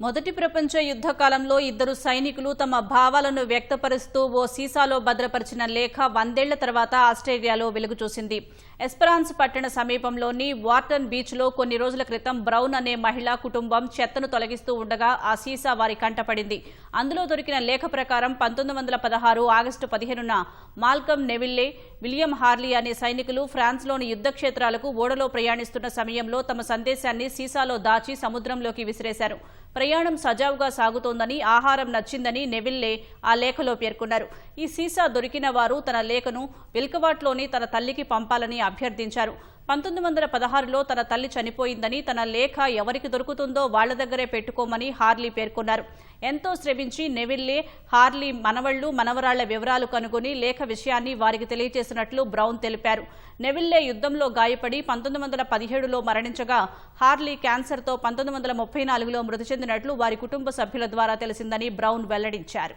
మొదటి ప్రపంచ యుద్ధ కాలంలో ఇద్దరు సైనికులు తమ భావాలను వ్యక్తపరుస్తూ ఓ సీసాలో భద్రపరిచిన లేఖ వందేళ్ళ తర్వాత ఆస్ట్రేలియాలో వెలుగు చూసింది ఎస్పరాన్స్ పట్టణ సమీపంలోని వార్టన్ బీచ్లో కొన్ని రోజుల క్రితం బ్రౌన్ అనే మహిళా కుటుంబం చెత్తను తొలగిస్తూ ఉండగా ఆ సీసా వారి కంటపడింది. అందులో దొరికిన లేఖ ప్రకారం పంతొమ్మిది వందల పదహారు ఆగస్టు పదిహేనున మాల్కమ్ నెవిల్లే విలియం హార్లీ అనే సైనికులు ఫ్రాన్స్లోని యుద్ధ క్షేత్రాలకు ఓడలో ప్రయాణిస్తున్న సమయంలో తమ సందేశాన్ని సీసాలో దాచి సముద్రంలోకి విసిరేశారు. ప్రయాణం సజావుగా సాగుతోందని ఆహారం నచ్చిందని నెవిల్లే ఆ లేఖలో పేర్కొన్నారు. ఈ సీసా దొరికిన వారు తన లేఖను విల్కవాట్లోని తన తల్లికి పంపాలని అభ్యర్థించారు. పంతొమ్మిది వందల పదహారులో తన తల్లి చనిపోయిందని తన లేఖ ఎవరికి దొరుకుతుందో వాళ్ళ దగ్గరే పెట్టుకోమని హార్లీ పేర్కొన్నారు. ఎంతో శ్రమించి నెవిల్లే హార్లీ మనవళ్ళు మనవరాళ్ళ వివరాలు కనుగొని లేఖ విషయాన్ని వారికి తెలియజేసినట్లు బ్రౌన్ తెలిపారు. నెవిల్లే యుద్ధంలో గాయపడి పంతొమ్మిది వందల పదిహేడులో మరణించగా హార్లీ క్యాన్సర్తో పంతొమ్మిది వందల ముప్పై నాలుగులో మృతి చెందినట్లు వారి కుటుంబ సభ్యుల ద్వారా తెలిసిందని బ్రౌన్ వెల్లడించారు.